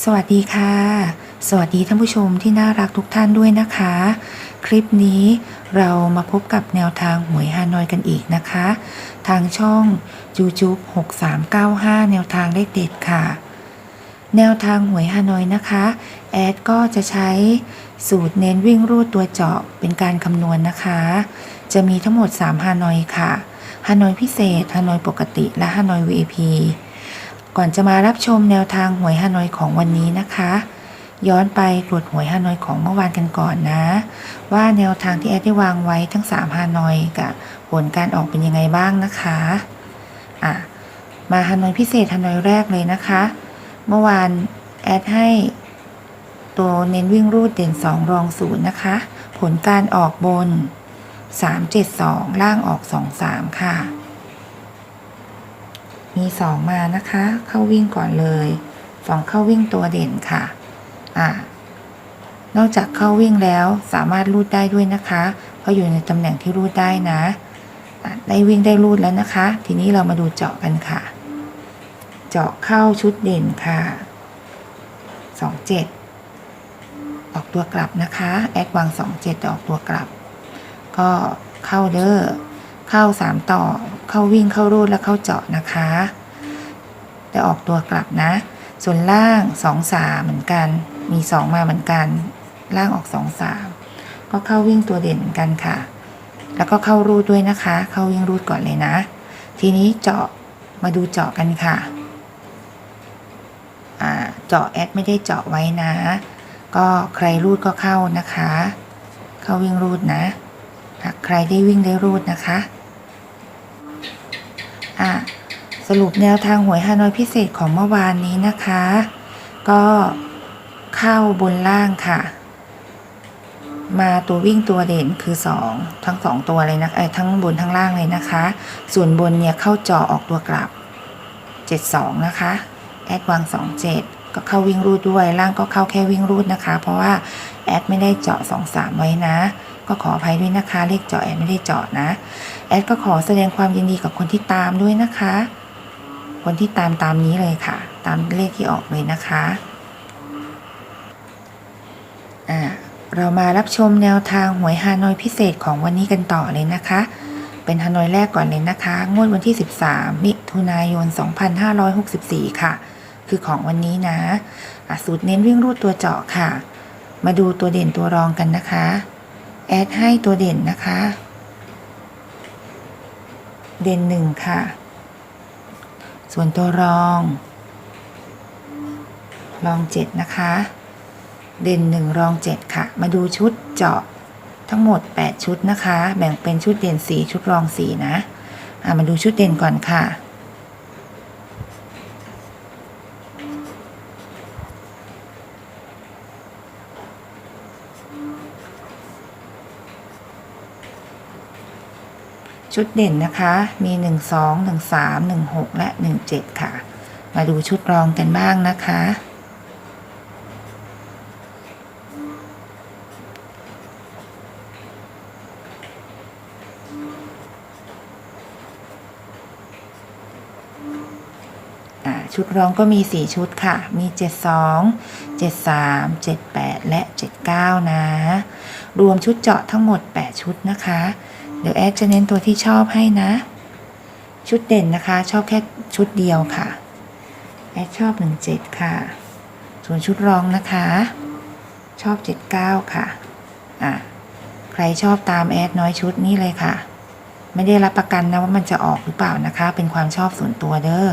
สวัสดีค่ะ สวัสดีท่านผู้ชมที่น่ารักทุกท่านด้วยนะคะ คลิปนี้เรามาพบกับแนวทางหวยฮานอยกันอีกนะคะ ทางช่องจูจูบ6395 แนวทางเลขเด็ดค่ะ แนวทางหวยฮานอยนะคะ แอดก็จะใช้สูตรเน้นวิ่งรูดตัวเจาะเป็นการคำนวณนะคะ จะมีทั้งหมด 3 ฮานอยค่ะ ฮานอยพิเศษ ฮานอยปกติ และฮานอย VIP ก่อนจะมารับชมแนวทางหวยฮานอยของวันนี้นะคะ ย้อนไปตรวจหวยฮานอยของเมื่อวานกันก่อนนะ ว่าแนวทางที่แอดได้วางไว้ทั้ง3ฮานอยกับผลการออกเป็นยังไงบ้างนะคะอะมาฮานอยพิเศษฮานอยแรกเลยนะคะ เมื่อวานแอดให้ตัวเน้นวิ่งรูดเด่น 2 รองศูนย์นะคะ ผลการออกบน 372 ล่างออก 23 ค่ะ มีสองมานะคะ เข้าวิ่งก่อนเลยสองเข้าวิ่งตัวเด่นค่ะอ่านอกจากเข้าวิ่งแล้วสามารถรูดได้ด้วยนะคะ เพราะอยู่ในตำแหน่งที่รูดได้นะะได้วิ่งได้รูดแล้วนะคะ ทีนี้เรามาดูเจาะกันค่ะ เจาะเข้าชุดเด่นค่ะสองเจ็ดออกตัวกลับนะคะ แอดวางสองเจ็ดออกตัวกลับ ก็เข้าเด้อ เข้าสามต่อ เข้าวิ่งเข้ารูดแล้วเข้าเจาะนะคะแต่ออกตัวกลับนะ ส่วนล่างสองสามเหมือนกัน มีสองมาเหมือนกัน ล่างออกสองสามก็เข้าวิ่งตัวเด่นเหมือนกันค่ะ แล้วก็เข้ารูดด้วยนะคะ เข้าวิ่งรูดก่อนเลยนะ ทีนี้เจาะมาดูเจาะกันค่ะเจาะแอดไม่ได้เจาะไว้นะ ก็ใครรูดก็เข้านะคะ เข้าวิ่งรูดนะ ใครได้วิ่งได้รูดนะคะอะสรุปแนวทางหวยฮานอยพิเศษของเมื่อวานนี้นะคะ ก็เข้าบนล่างค่ะ มาตัววิ่งตัวเด่นคือ 2 ทั้ง 2 ตัวเลยนะไอ้ทั้งบนทั้งล่างเลยนะคะ ส่วนบนเนี่ยเข้าจอออกตัวกลับ 72 นะคะแอดวาง 27 ก็เข้าวิ่งรูดด้วย ล่างก็เข้าแค่วิ่งรูดนะคะ เพราะว่าแอดไม่ได้เจาะ 23 ไว้นะ ก็ขออภัยด้วยนะคะ เลขเจาะแอดไม่ได้เจาะนะ แอดก็ขอแสดงความยินดีกับคนที่ตามด้วยนะคะ คนที่ตามตามนี้เลยค่ะ ตามเลขที่ออกเลยนะคะอ่าเรามารับชมแนวทางหวยฮานอยพิเศษของวันนี้กันต่อเลยนะคะ เป็นฮานอยแรกก่อนเลยนะคะ งวดวันที่ 13 มิถุนายน 2564 ค่ะ คือของวันนี้นะอะสูตรเน้นวิ่งรูดตัวเจาะค่ะ มาดูตัวเด่นตัวรองกันนะคะ แอดให้ตัวเด่นนะคะ เด่นหนึ่งค่ะ ส่วนตัวรอง รองเจ็ดนะคะ เด่นหนึ่งรองเจ็ดค่ะ มาดูชุดเจาะทั้งหมด 8 ชุดนะคะ แบ่งเป็นชุดเด่นสีชุดรองสีนะะมาดูชุดเด่นก่อนค่ะ ชุดเด่นนะคะ มี 1 2 1 3 1 6 และ 1 7 ค่ะ มาดูชุดรองกันบ้างนะคะ ชุดรองก็มี 4 ชุดค่ะ มี 72 73 78 และ 79 นะ รวมชุดเจาะทั้งหมด 8 ชุดนะคะ เดี๋ยวแอดจะเน้นตัวที่ชอบให้นะ ชุดเด่นนะคะ ชอบแค่ชุดเดียวค่ะ แอดชอบ 17 ค่ะ ส่วนชุดรองนะคะ ชอบ 79 ค่ะ อะ ใครชอบตามแอดน้อยชุดนี้เลยค่ะไม่ได้รับประกันนะว่ามันจะออกหรือเปล่านะคะ เป็นความชอบส่วนตัวเด้อ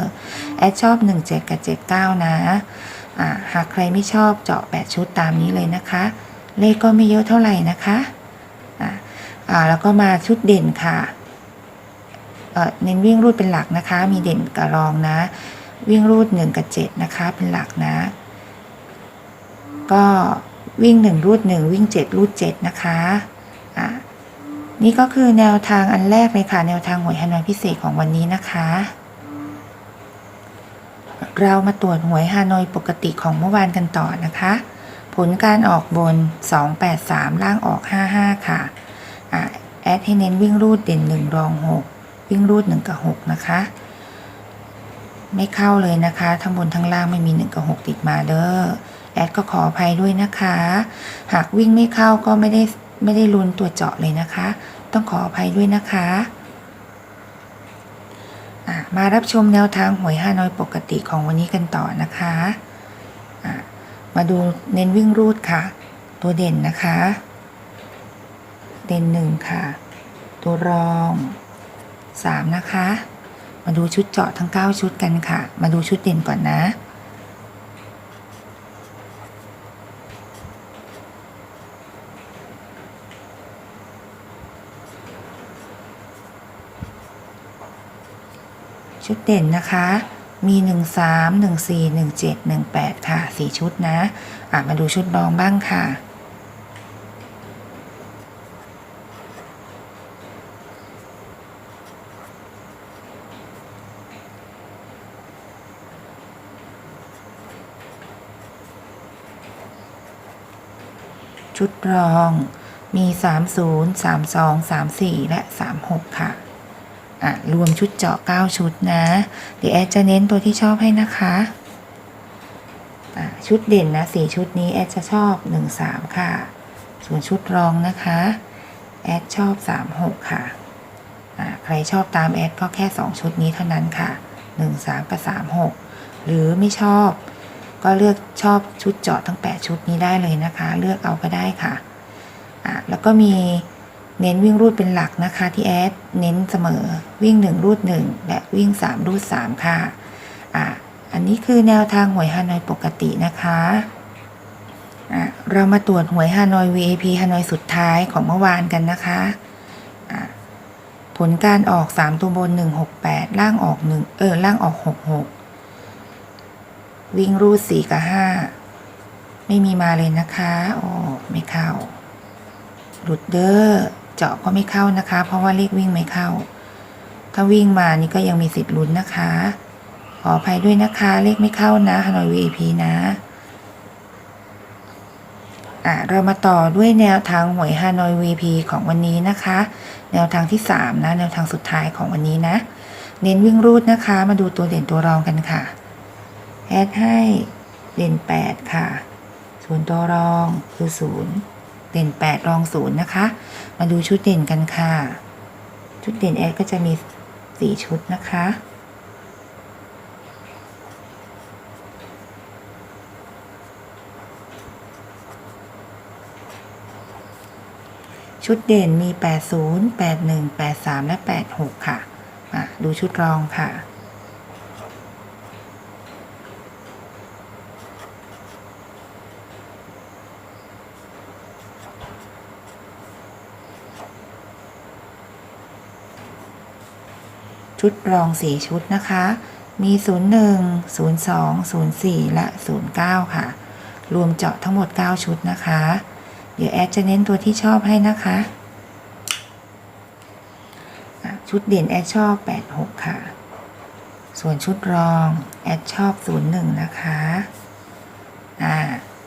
แอดชอบ 17 กับ 79 นะอ่าหากใครไม่ชอบเจาะ 8 ชุดตามนี้เลยนะคะ เลขก็ไม่เยอะเท่าไหร่นะคะ อ่าแล้วก็มาชุดเด่นค่ะเน้นวิ่งรูดเป็นหลักนะคะ มีเด่นกับรองนะ วิ่งรูด 1 กับ 7 นะคะ เป็นหลักนะ ก็วิ่ง 1 รูด 1 วิ่ง 7 รูด 7 นะคะอ่านี่ก็คือแนวทางอันแรกเลยค่ะ แนวทางหวยฮานอยพิเศษของวันนี้นะคะ เรามาตรวจหวยฮานอยปกติของเมื่อวานกันต่อนะคะ ผลการออกบน 283 ล่างออก 55 ค่ะ อะแอดให้เน้นวิ่งรูดเด่น 1 รอง 6 วิ่งรูด 1 กับ 6 นะคะ ไม่เข้าเลยนะคะ ทั้งบนทั้งล่างไม่มีหนึ่งกับหกติดมาเด้อแอดก็ขออภัยด้วยนะคะ หากวิ่งไม่เข้าก็ไม่ได้ไม่ได้ลุ้นตัวเจาะเลยนะคะ ต้องขออภัยด้วยนะคะมารับชมแนวทางหวยฮานอยปกติของวันนี้กันต่อนะคะะมาดูเน้นวิ่งรูดค่ะ ตัวเด่นนะคะ เด่นหนึ่งค่ะ ตัวรองสามนะคะ มาดูชุดเจาะทั้ง9ชุดกันค่ะ มาดูชุดเด่นก่อนนะชุดเด่นนะคะ มี 1 3 1 4 1 7 1 8 ค่ะ 4 ชุดนะ อะ มาดูชุดรองบ้างค่ะ ชุดรอง มี 30 32 34 และ 36 ค่ะอะ รวมชุดเจาะ 9 ชุดนะเดี๋ยวแอดจะเน้นตัวที่ชอบให้นะคะอะชุดเด่นนะ 4 ชุดนี้แอดจะชอบ 1 3 ค่ะ ส่วนชุดรองนะคะ แอดชอบ 3 6 ค่ะอะ ใครชอบตามแอดก็แค่ 2 ชุดนี้เท่านั้นค่ะ 1 3 กับ 3 6 หรือไม่ชอบ ก็เลือกชอบชุดเจาะทั้ง 8 ชุดนี้ได้เลยนะคะ เลือกเอาก็ได้ค่ะอะ แล้วก็มีเน้นวิ่งรูดเป็นหลักนะคะที่แอดเน้นเสมอวิ่ง 1 รูด 1 และวิ่ง 3 รูด 3 ค่ะอะอันนี้คือแนวทางหวยฮานอยปกตินะคะอะเรามาตรวจหวยฮานอย VIP ฮานอยสุดท้ายของเมื่อวานกันนะคะอะผลการออก 3 ตัวบน 168 ล่างออก1เออล่างออก 66 วิ่งรูด4กับ5ไม่มีมาเลยนะคะ โอ้ไม่เข้า หลุดเด้อเจาะก็ไม่เข้านะคะ เพราะว่าเลขวิ่งไม่เข้า ถ้าวิ่งมานี่ก็ยังมีสิทธิ์ลุ้นนะคะ ขออภัยด้วยนะคะ เลขไม่เข้านะฮานอย VIP นะอะเรามาต่อด้วยแนวทางหวยฮานอย VP ของวันนี้นะคะ แนวทางที่ 3 นะ แนวทางสุดท้ายของวันนี้นะ เน้นวิ่งรูดนะคะ มาดูตัวเด่นตัวรองกันค่ะ แอดให้เด่น 8 ค่ะ ส่วนตัวรองคือ 0 เด่น 8 รอง 0 นะคะ มาดูชุดเด่นกันค่ะ ชุดเด่นแอดก็จะมี 4 ชุดนะคะชุดเด่นมี 80 81 83 และ 86 ค่ะอะดูชุดรองค่ะ ชุดรอง 4 ชุดนะคะ มี 01 02 04 และ 09 ค่ะ รวมเจาะทั้งหมด 9 ชุดนะคะ เดี๋ยวแอดจะเน้นตัวที่ชอบให้นะคะอะชุดเด่นแอดชอบ 86 ค่ะ ส่วนชุดรองแอดชอบ 01 นะคะอ่า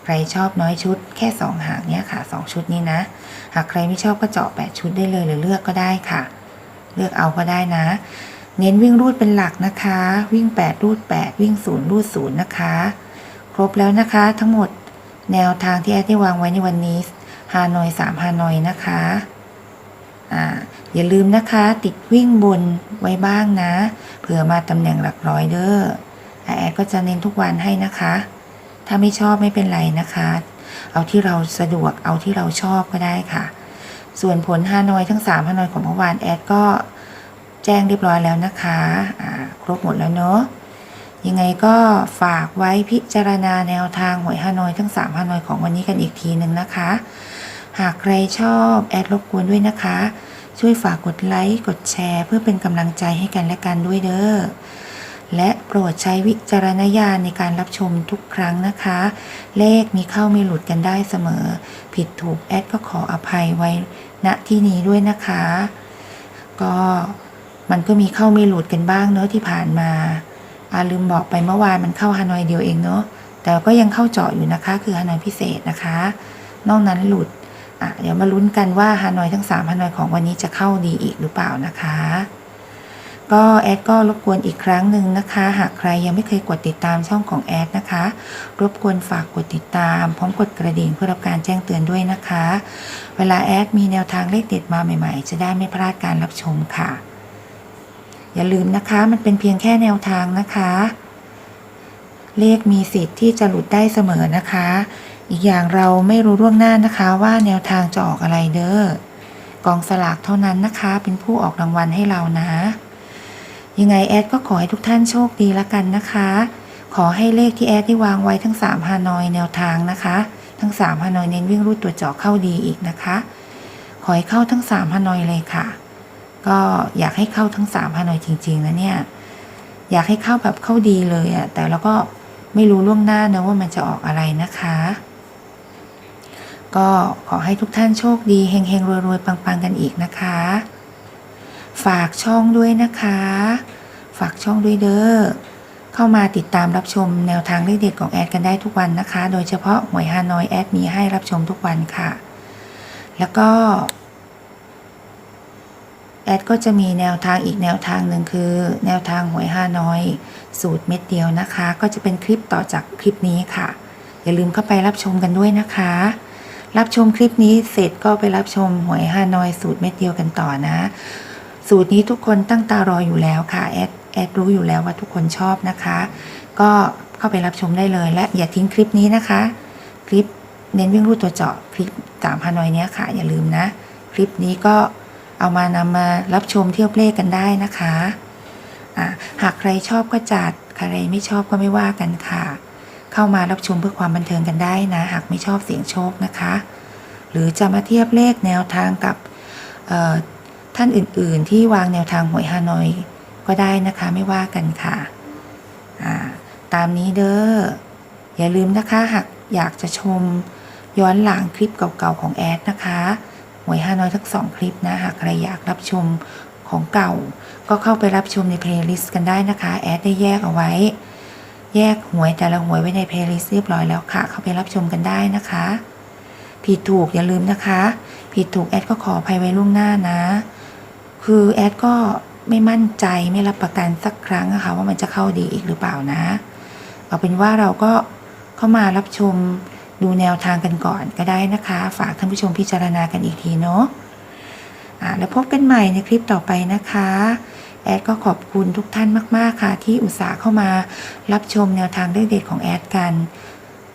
ใครชอบน้อยชุดแค่ 2 หางเนี้ยค่ะ 2 ชุดนี้นะ หากใครไม่ชอบก็เจาะ 8 ชุดได้เลยหรือเลือกก็ได้ค่ะ เลือกเอาก็ได้นะ เน้นวิ่งรูดเป็นหลักนะคะ วิ่ง 8 รูด 8 วิ่ง 0 รูด 0 นะคะ ครบแล้วนะคะ ทั้งหมดแนวทางที่แอดได้วางไว้ในวันนี้ฮานอย 3 ฮานอยนะคะอ่าอย่าลืมนะคะ ติดวิ่งบนไว้บ้างนะ เผื่อมาตำแหน่งหลักร้อยเด้อแอดก็จะเน้นทุกวันให้นะคะ ถ้าไม่ชอบไม่เป็นไรนะคะ เอาที่เราสะดวกเอาที่เราชอบก็ได้ค่ะ ส่วนผลฮานอยทั้ง3ฮานอยของเมื่อวานแอดก็ แจ้งเรียบร้อยแล้วนะคะครบหมดแล้วเนาะยังไงก็ฝากไว้พิจารณาแนวทางหวยฮานอยทั้ง3ฮานอยของวันนี้กันอีกทีหนึ่งนะคะ หากใครชอบแอดรบกวนด้วยนะคะ ช่วยฝากกดไลค์กดแชร์ เพื่อเป็นกำลังใจให้กันและกันด้วยเด้อและโปรดใช้วิจารณญาณในการรับชมทุกครั้งนะคะ เลขมีเข้ามีหลุดกันได้เสมอ ผิดถูกแอดก็ขออภัยไว้ณที่นี้ด้วยนะคะ ก็ มันก็มีเข้ามีหลุดกันบ้างเนอะที่ผ่านมาอาลืมบอกไปเมื่อวานมันเข้าฮานอยเดียวเองเนาะแต่ก็ยังเข้าเจาะอยู่นะคะ คือฮานอยพิเศษนะคะ นอกนั้นหลุดอะเดี๋ยวมาลุ้นกันว่าฮานอยทั้ง3ฮานอยของวันนี้จะเข้าดีอีกหรือเปล่านะคะ ก็แอดก็รบกวนอีกครั้งหนึ่งนะคะ หากใครยังไม่เคยกดติดตามช่องของแอดนะคะ รบกวนฝากกดติดตาม พร้อมกดกระดิ่งเพื่อรับการแจ้งเตือนด้วยนะคะ เวลาแอดมีแนวทางเลขเด็ดมาใหม่ ๆ จะได้ไม่พลาดการรับชมค่ะ อย่าลืมนะคะมันเป็นเพียงแค่แนวทางนะคะ เลขมีสิทธิ์ที่จะหลุดได้เสมอนะคะ อีกอย่างเราไม่รู้ล่วงหน้านะคะว่าแนวทางจะออกอะไรเด้อกองสลากเท่านั้นนะคะ เป็นผู้ออกรางวัลให้เรานะ ยังไงแอดก็ขอให้ทุกท่านโชคดีละกันนะคะ ขอให้เลขที่แอดได้วางไว้ทั้ง3ฮานอยแนวทางนะคะ ทั้ง3ฮานอยเน้นวิ่งรูดตัวเจาะเข้าดีอีกนะคะ ขอให้เข้าทั้ง3ฮานอยเลยค่ะ ก็อยากให้เข้าทั้ง3ฮานอยจริงๆนะเนี่ย อยากให้เข้าแบบเข้าดีเลยอะแต่เราก็ไม่รู้ล่วงหน้านะว่ามันจะออกอะไรนะคะ ก็ขอให้ทุกท่านโชคดีเฮงๆรวยๆปังๆกันอีกนะคะ ฝากช่องด้วยนะคะ ฝากช่องด้วยเด้อเข้ามาติดตามรับชมแนวทางเลขเด็ดของแอดกันได้ทุกวันนะคะ โดยเฉพาะหวยฮานอยแอดมีให้รับชมทุกวันค่ะ แล้วก็ ดก็จะมีแนวทางอีกแนวทางหนึ่งคือ แนวทางหวยฮาน้อย สูตรเม็ดเดียวนะคะ ก็จะเป็นคลิปต่อจากคลิปนี้ค่ะ อย่าลืมเข้าไปรับชมกันด้วยนะคะ รับชมคลิปนี้เสร็จก็ไปรับชมหวยฮาน้อย สูตรเม็ดเดียวกันต่อนะ สูตรนี้ทุกคนตั้งตารออยู่แล้วค่ะแอดแอดรู้อยู่แล้วว่าทุกคนชอบนะคะ ก็เข้าไปรับชมได้เลย และอย่าทิ้งคลิปนี้นะคะ คลิปเน้นวิ่งรูดตัวเจาะคลิปสามฮานอยเนี้ยค่ะ อย่าลืมนะ คลิปนี้ก็ เอามานำมารับชมเที่ยวเลงกันได้นะคะะหากใครชอบก็จัด ใครไม่ชอบก็ไม่ว่ากันค่ะ เข้ามารับชมเพื่อความบันเทิงกันได้นะ หากไม่ชอบเสียงโชคนะคะ หรือจะมาเทียบเลขแนวทางกับท่านอื่นๆ ที่วางแนวทางหวยฮานอยก็ได้นะคะไม่ว่ากันค่ะ ตามนี้เด้อ อย่าลืมนะคะหากอยากจะชมย้อนหลังคลิปเก่าๆของแอดนะคะ หวยฮาน้อยทั้งสองคลิปนะหากใครอยากรับชมของเก่า ก็เข้าไปรับชมในเพลย์ลิสต์กันได้นะคะ แอดได้แยกเอาไว้ แยกหวยแต่ละหวยไว้ในเพลย์ลิสต์เรียบร้อยแล้วค่ะ เข้าไปรับชมกันได้นะคะ ผิดถูกอย่าลืมนะคะ ผิดถูกแอดก็ขออภัยไว้ล่วงหน้านะ คือแอดก็ไม่มั่นใจไม่รับประกันสักครั้งนะคะว่ามันจะเข้าดีอีกหรือเปล่านะ เอาเป็นว่าเราก็เข้ามารับชม ดูแนวทางกันก่อนก็ได้นะคะ ฝากท่านผู้ชมพิจารณากันอีกทีเนาะแล้วพบกันใหม่ในคลิปต่อไปนะคะ แอดก็ขอบคุณทุกท่านมาก ๆ ค่ะ ที่อุตส่าห์เข้ามารับชมแนวทางเรื่องเด็ดของแอดกัน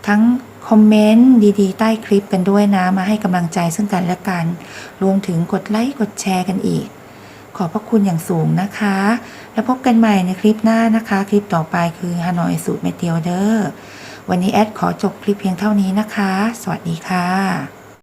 ทั้งคอมเมนต์ดีๆ ใต้คลิปกันด้วยนะ มาให้กำลังใจซึ่งกันและกัน รวมถึงกดไลค์กดแชร์กันอีก ขอบพระคุณอย่างสูงนะคะ แล้วพบกันใหม่ในคลิปหน้านะคะ คลิปต่อไปคือฮานอยสูตรเมเทียวเดอร์ วันนี้แอดขอจบคลิปเพียงเท่านี้นะคะ สวัสดีค่ะ